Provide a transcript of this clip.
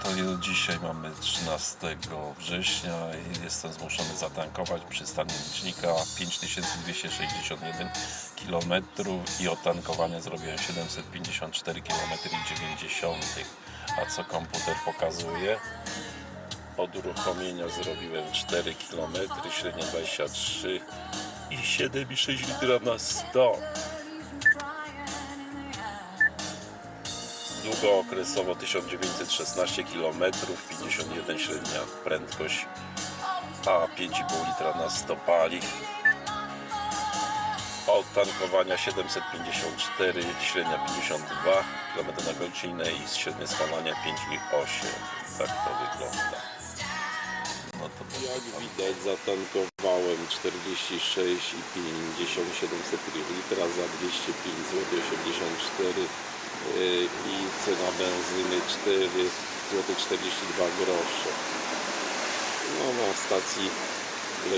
To dzisiaj mamy 13 września i jestem zmuszony zatankować przy stanie licznika 5261 km i od tankowania zrobiłem 754 km i 90. A co komputer pokazuje? Od uruchomienia zrobiłem 4 km, średnio 23 i 7,6 litra na 100. Długookresowo 1916 km, 51 średnia prędkość, a 5,5 litra na 100 paliw. Od tankowania 754, średnia 52 km na godzinę i średnie spalania 5,8. Tak to wygląda. No to Jak widać zatankowałem 46,5 700 litra za 205 zł 84 yy, i cena benzyny 4 zł 42 grosze. No na stacji